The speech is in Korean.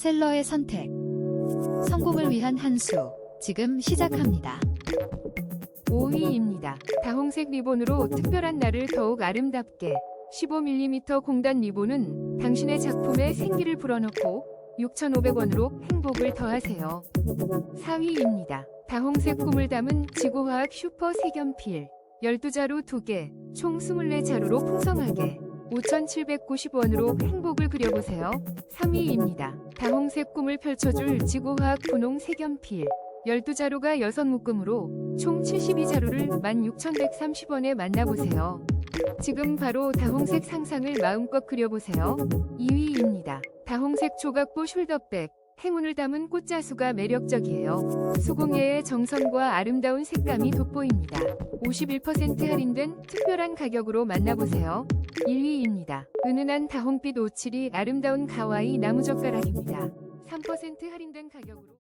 셀러의 선택. 성공을 위한 한 수. 지금 시작합니다. 5위입니다. 다홍색 리본으로 특별한 날을 더욱 아름답게 15mm 공단 리본은 당신의 작품에 생기를 불어넣고 6,500원으로 행복을 더하세요. 4위입니다. 다홍색 꿈을 담은 지구화학 슈퍼 색연필 12자루 2개, 총 24자루로 풍성하게 5,790원으로 행복을 그려보세요. 3위입니다. 다홍색 꿈을 펼쳐줄 지구화학 분홍 색연필 12자루가 6묶음으로 총 72자루를 16,130원에 만나보세요. 지금 바로 다홍색 상상을 마음껏 그려보세요. 2위입니다. 다홍색 조각보 숄더백 행운을 담은 꽃자수가 매력적이에요. 수공예의 정성과 아름다운 색감이 돋보입니다. 51% 할인된 특별한 가격으로 만나보세요. 1위입니다. 은은한 다홍빛 오칠이 아름다운 가와이 나무젓가락입니다. 3% 할인된 가격으로